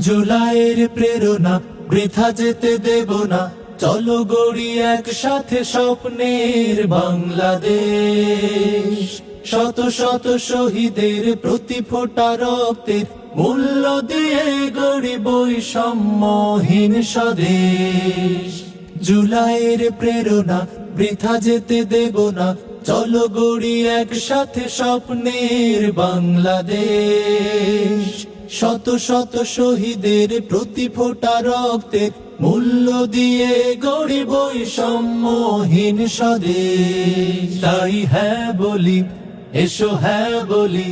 জুলাইয়ের প্রেরণা, বৃথা যেতে দেব না। চলো গড়ি একসাথে স্বপ্নের বাংলাদেশ। শত শত শহীদের প্রতি ফোটা রক্তের মূল্য দিয়ে গড়ি বৈষম্যহীন স্বদেশ। জুলাইয়ের প্রেরণা, বৃথা যেতে দেব না। চলো গড়ি একসাথে স্বপ্নের বাংলাদেশ। শত শত শহীদের প্রতি ফোটা রক্তের মূল্য দিয়ে গড়ি বৈষম্যহীন স্বদেশ। তাই হ্যাঁ বলি, এসো হ্যাঁ বলি,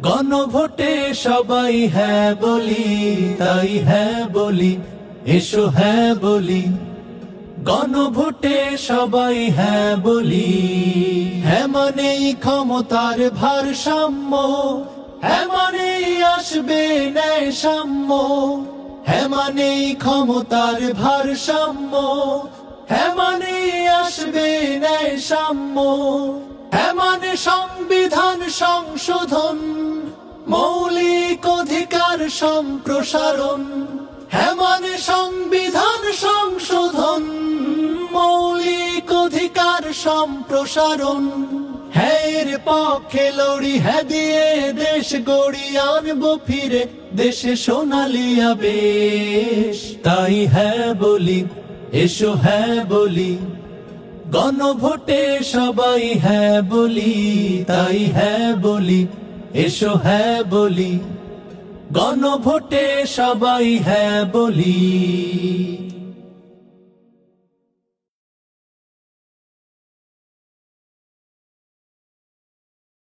গণভোটে সবাই হ্যাঁ বলি। তাই হ্যাঁ বলি, এসো হ্যাঁ বলি, গণভোটে সবাই হ্যাঁ বলি। হ্যাঁ মানেই ক্ষমতার ভারসাম্য হ্যাঁ মানেই আসবে ন্যায় সাম্য হ্যাঁ ক্ষমতার ভারসাম্য। হ্যাঁ মানেই আসবে ন্যায় সাম্য হ্যাঁ সংবিধান সংশোধন, মৌলিক অধিকার সম্প্রসারণ। হ্যাঁ মানে সংবিধান সংশোধন, মৌলিক অধিকার সম্প্রসারণ। হ্যাঁ এর পক্ষে লড়ি হ্যাঁ দিয়ে দেশ গড়ি, আনব ফিরে দেশে সোনালি আবেশ। তাই হ্যাঁ বলি, এসো হ্যাঁ বলি, গণভোটে সবাই হ্যাঁ বলি, তাই হ্যাঁ বলি, এসো হ্যাঁ বলি, গণভোটে সবাই হ্যাঁ বলি।